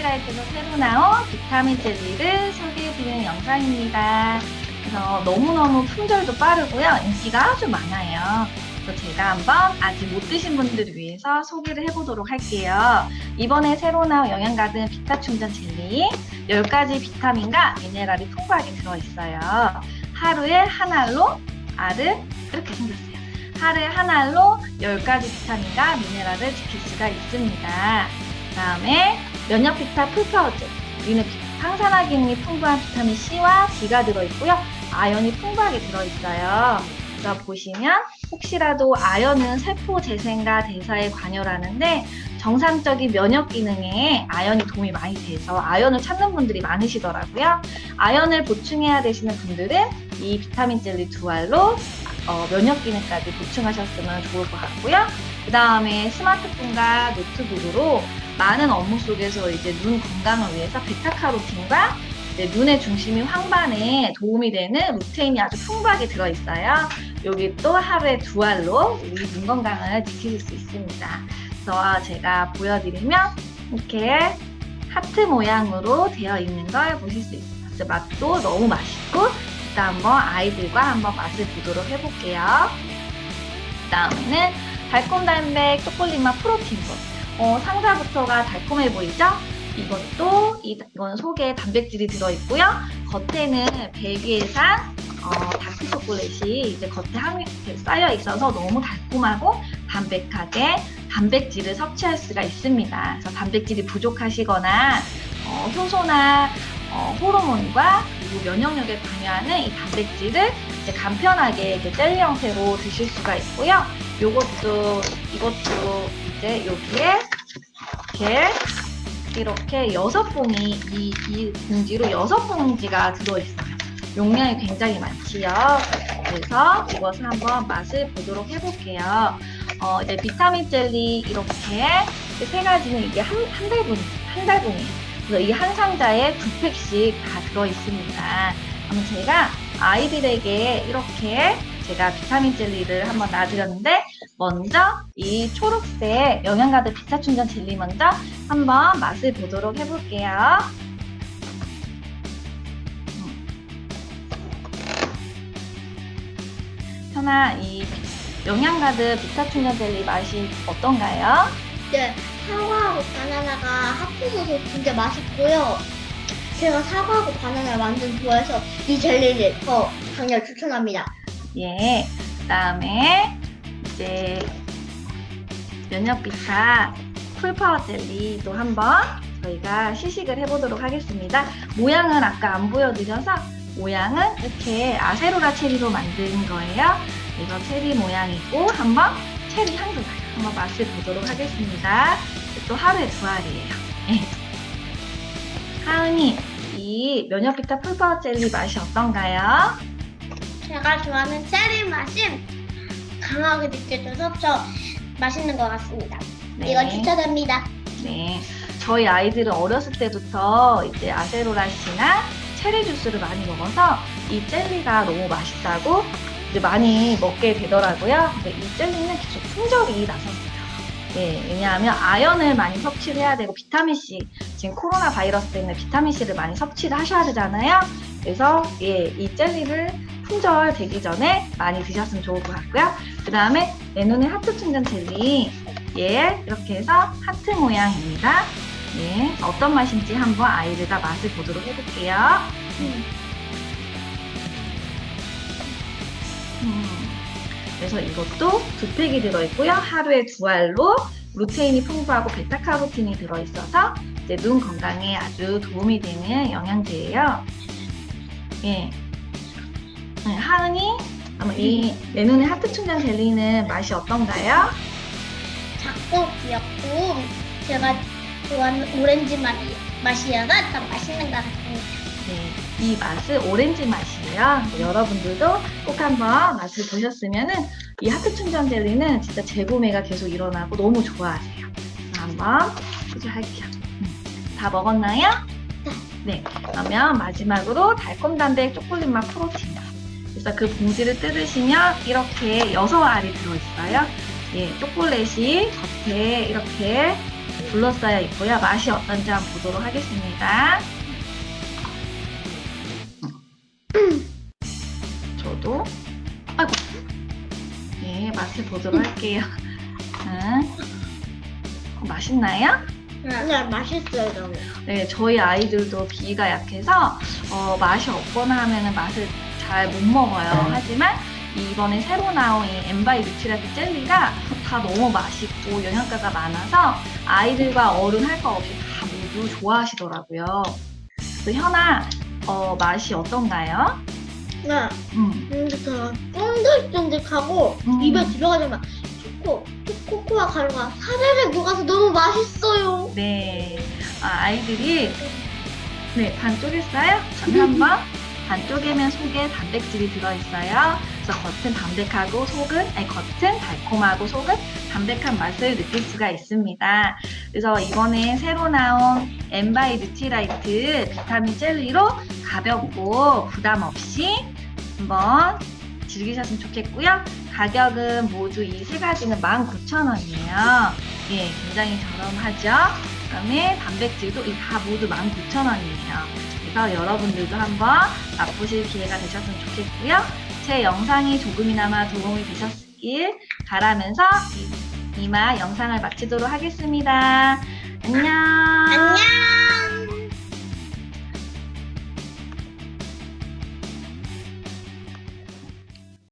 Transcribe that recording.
헬스다이트에서 새로 나온 비타민 젤리를 소개해드리는 영상입니다. 그래서 너무너무 품절도 빠르고요. 인기가 아주 많아요. 그래서 제가 한번 아직 못 드신 분들을 위해서 소개를 해보도록 할게요. 이번에 새로 나온 영양 가득 비타 충전 젤리 10가지 비타민과 미네랄이 풍부하게 들어있어요. 하루에 한 알로 알은 이렇게 생겼어요. 하루에 한 알로 10가지 비타민과 미네랄을 지킬 수가 있습니다. 그 다음에 면역 비타 여기는 비- 항산화 기능이 풍부한 비타민 C와 D가 들어있고요. 아연이 풍부하게 들어있어요. 그래서 보시면 혹시라도 아연은 세포 재생과 대사에 관여를 하는데 정상적인 면역 기능에 아연이 도움이 많이 돼서 아연을 찾는 분들이 많으시더라고요. 아연을 보충해야 되시는 분들은 이 비타민 젤리 두 알로 어, 면역 기능까지 보충하셨으면 좋을 것 같고요. 그 다음에 스마트폰과 노트북으로 많은 업무 속에서 이제 눈 건강을 위해서 베타카로틴과 눈의 중심이 황반에 도움이 되는 루테인이 아주 풍부하게 들어있어요. 여기 또 하루에 두 알로 우리 눈 건강을 지키실 수 있습니다. 그래서 제가 보여드리면 이렇게 하트 모양으로 되어 있는 걸 보실 수 있어요. 맛도 너무 맛있고 일단 한번 아이들과 한번 맛을 보도록 해볼게요. 그 다음에는 달콤 담백 초콜릿맛 프로틴볼. 어, 상자부터가 달콤해 보이죠? 이것도 이, 이건 속에 단백질이 들어있고요. 겉에는 백예산 어, 다크 초콜릿이 이제 겉에 함유 쌓여 있어서 너무 달콤하고 담백하게 단백질을 섭취할 수가 있습니다. 그래서 단백질이 부족하시거나 어, 효소나 어, 호르몬과 그리고 면역력에 관여하는 이 단백질을 이제 간편하게 이렇게 젤리 형태로 드실 수가 있고요. 요것도 이것도 이제 여기에 이렇게 이렇게 여섯 봉이 이, 이 봉지로 여섯 봉지가 들어있어요. 용량이 굉장히 많지요. 그래서 이것을 한번 맛을 보도록 해볼게요. 어, 이제 비타민 젤리 이렇게 이세 가지는 이게 한, 한 달분, 한 달분이에요. 그래서 이 한 상자에 두 팩씩 다 들어있습니다. 그럼 제가 아이들에게 이렇게 제가 비타민 젤리를 한번 놔드렸는데 먼저 이 초록색 영양가득 비타 충전 젤리 먼저 한번 맛을 보도록 해볼게요. 음. 현아, 이 영양가득 비타 충전 젤리 맛이 어떤가요? 네, 사과하고 바나나가 합쳐져서 진짜 맛있고요. 제가 사과하고 바나나를 완전 좋아해서 이 젤리를 더 강력 추천합니다. 예. 그다음에 이제 면역 비타 풀파워 젤리도 한번 저희가 시식을 해보도록 하겠습니다. 모양은 아까 안 보여드려서 모양은 이렇게 아세로라 체리로 만든 거예요. 그래서 체리 모양이고 한번 체리 향도 나요. 한번 맛을 보도록 하겠습니다. 또 하루에 두 알이에요. 예. 하은이 이 면역 비타 풀파워 젤리 맛이 어떤가요? 제가 좋아하는 체리 맛이 강하게 느껴져서 더 맛있는 것 같습니다. 네. 이건 추천합니다. 네. 저희 아이들은 어렸을 때부터 이제 아세로라시나 체리 주스를 많이 먹어서 이 젤리가 너무 맛있다고 이제 많이 먹게 되더라고요. 근데 이 젤리는 계속 품절이 났었어요. 예, 왜냐하면 아연을 많이 섭취를 해야 되고 비타민C, 지금 코로나 바이러스 때문에 비타민C를 많이 섭취를 하셔야 되잖아요. 그래서 예, 이 젤리를 품절 되기 전에 많이 드셨으면 좋을 것 같고요. 그 다음에 내 눈에 하트 충전 젤리. 예, 이렇게 해서 하트 모양입니다. 예, 어떤 맛인지 한번 아이들과 맛을 보도록 해볼게요. 음. 음, 그래서 이것도 두 팩이 들어있고요. 하루에 두 알로 루테인이 풍부하고 베타카로틴이 들어있어서 이제 눈 건강에 아주 도움이 되는 영양제예요. 예. 네, 하은이, 아마 이 내 눈에 하트 충전 젤리는 맛이 어떤가요? 작고 귀엽고 제가 좋아하는 오렌지 맛이, 맛이어서 더 맛있는 것 같습니다. 네, 이 맛은 오렌지 맛이에요. 네, 여러분들도 꼭 한번 맛을 보셨으면은 이 하트 충전 젤리는 진짜 재구매가 계속 일어나고 너무 좋아하세요. 그래서 한번 소개할게요. 음, 다 먹었나요? 네. 그러면 마지막으로 달콤 담백 초콜릿 맛 프로틴. 그래서 그 봉지를 뜯으시면 이렇게 여섯 알이 들어있어요. 예, 초콜릿이 겉에 이렇게 둘러싸여 있고요. 맛이 어떤지 한번 보도록 하겠습니다. 저도 아이고 예 맛을 보도록 할게요. 응. 어, 맛있나요? 네, 맛있어요, 너무. 네, 저희 아이들도 비위가 약해서 어, 맛이 없거나 하면은 맛을 잘 못 먹어요. 하지만 이번에 새로 나온 이 엠바이 뉴트라트 젤리가 다 너무 맛있고 영양가가 많아서 아이들과 어른 할 거 없이 다 모두 좋아하시더라고요. 그 현아, 어, 맛이 어떤가요? 네, 음, 근데 더 쫀득쫀득하고 음. 입에 들어가자마자 초코, 초코코아 가루가 사르르 녹아서 너무 맛있어요. 네. 아, 아이들이 네, 반쪽했어요? 저는 한번 반쪽이면 속에 단백질이 들어있어요. 그래서 겉은 담백하고 속은, 아니, 겉은 달콤하고 속은 담백한 맛을 느낄 수가 있습니다. 그래서 이번에 새로 나온 엠바이 뉴티라이트 비타민 젤리로 가볍고 부담 없이 한번 즐기셨으면 좋겠고요. 가격은 모두 이 세 가지는 19,000원이에요. 예, 굉장히 저렴하죠? 그다음에 단백질도 이 다 모두 19,000원이에요. 그래서 여러분들도 한번 맛보실 기회가 되셨으면 좋겠고요. 제 영상이 조금이나마 도움이 되셨길 바라면서 이- 이만 영상을 마치도록 하겠습니다. 안녕. 안녕!